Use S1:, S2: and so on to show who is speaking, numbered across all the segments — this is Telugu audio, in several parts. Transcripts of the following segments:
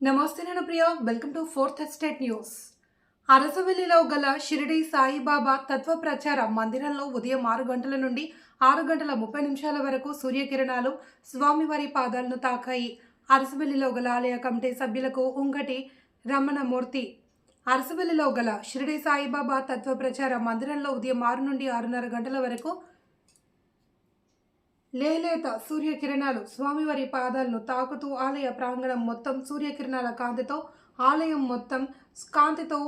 S1: నమస్తే నేను Priya. Welcome to fourth state news అరసవెల్లిలో గల షిరిడి సాయిబాబా తత్వ ప్రచార మందిరంలో ఉదయం ఆరు గంటల నుండి ఆరు గంటల ముప్పై నిమిషాల వరకు సూర్యకిరణాలు స్వామివారి పాదాలను తాకాయి. అరసవెల్లిలో గల ఆలయ కమిటీ సభ్యులకు ఉంగటి రమణమూర్తి. అరసవెల్లిలో గల షిరిడి సాయిబాబా తత్వ ప్రచార మందిరంలో ఉదయం ఆరు నుండి ఆరున్నర గంటల వరకు లేలేత సూర్యకిరణాలు స్వామివారి పాదాలను తాకుతూ ఆలయ ప్రాంగణం మొత్తం సూర్యకిరణాల కాంతితో ఆలయం మొత్తం కాంతితో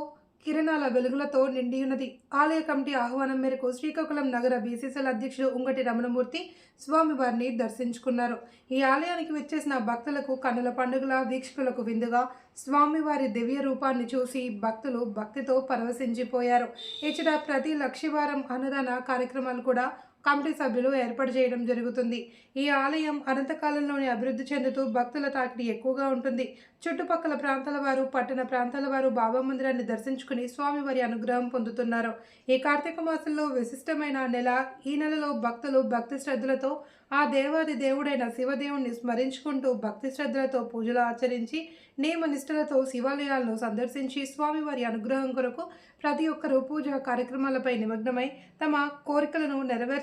S1: కిరణాల వెలుగులతో నిండి ఉన్నది. ఆలయ కమిటీ ఆహ్వానం మేరకు శ్రీకాకుళం నగర బీసీసీఎల్ అధ్యక్షుడు ఉంగటి రమణమూర్తి స్వామివారిని దర్శించుకున్నారు. ఈ ఆలయానికి వచ్చేసిన భక్తులకు కన్నుల పండుగల వీక్షకులకు విందుగా స్వామివారి దివ్య రూపాన్ని చూసి భక్తులు భక్తితో పరవశించిపోయారు. ఇచ్చట ప్రతి లక్షివారం అన్నదాన కార్యక్రమాలు కూడా కమిటీ సభ్యులు ఏర్పాటు చేయడం జరుగుతుంది. ఈ ఆలయం అనంతకాలంలోనే అభివృద్ధి చెందుతూ భక్తుల తాకిడి ఎక్కువగా ఉంటుంది. చుట్టుపక్కల ప్రాంతాల వారు పట్టణ ప్రాంతాల వారు బాబా మందిరాన్ని దర్శించుకుని స్వామివారి అనుగ్రహం పొందుతున్నారు. ఈ కార్తీక మాసంలో విశిష్టమైన నెల ఈ నెలలో భక్తులు భక్తి శ్రద్ధలతో ఆ దేవాది దేవుడైన శివదేవుణ్ణి స్మరించుకుంటూ భక్తి శ్రద్ధలతో పూజలు ఆచరించి నియమ నిష్ఠలతో శివాలయాలను సందర్శించి స్వామివారి అనుగ్రహం కొరకు ప్రతి ఒక్కరూ పూజా కార్యక్రమాలపై నిమగ్నమై తమ కోరికలను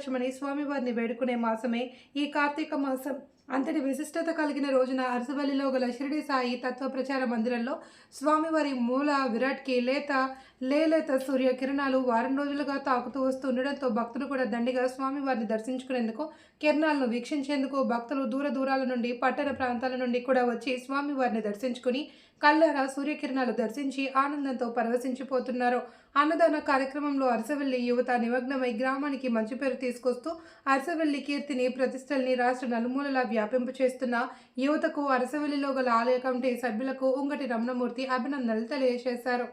S1: నెరవేర్చమని స్వామివారిని వేడుకునే మాసమే ఈ కార్తీక మాసం. అంతటి విశిష్టత కలిగిన రోజున అరసవల్లిలో గల షిరిడి సాయి తత్వ ప్రచార మందిరంలో స్వామివారి మూల విరాట్కి లేత లేలేత సూర్య కిరణాలు వారం రోజులుగా తాకుతూ వస్తుండడంతో భక్తులు కూడా దండిగా స్వామివారిని దర్శించుకునేందుకు కిరణాలను వీక్షించేందుకు భక్తులు దూర దూరాల నుండి పట్టణ ప్రాంతాల నుండి కూడా వచ్చి స్వామివారిని దర్శించుకుని కళ్ళారా సూర్యకిరణాలు దర్శించి ఆనందంతో పరవశించిపోతున్నారు. అన్నదాన కార్యక్రమంలో అరసవెల్లి యువత నిమగ్నమై గ్రామానికి మంచి పేరు తీసుకొస్తూ అరసవెల్లి కీర్తిని ప్రతిష్టల్ని రాష్ట్ర నలుమూలలా వ్యాపింపు చేస్తున్న యువతకు అరసవెల్లిలో గల ఆలయ కమిటీ సభ్యులకు ఉంగటి రమణమూర్తి అభినందనలు తెలియజేశారు.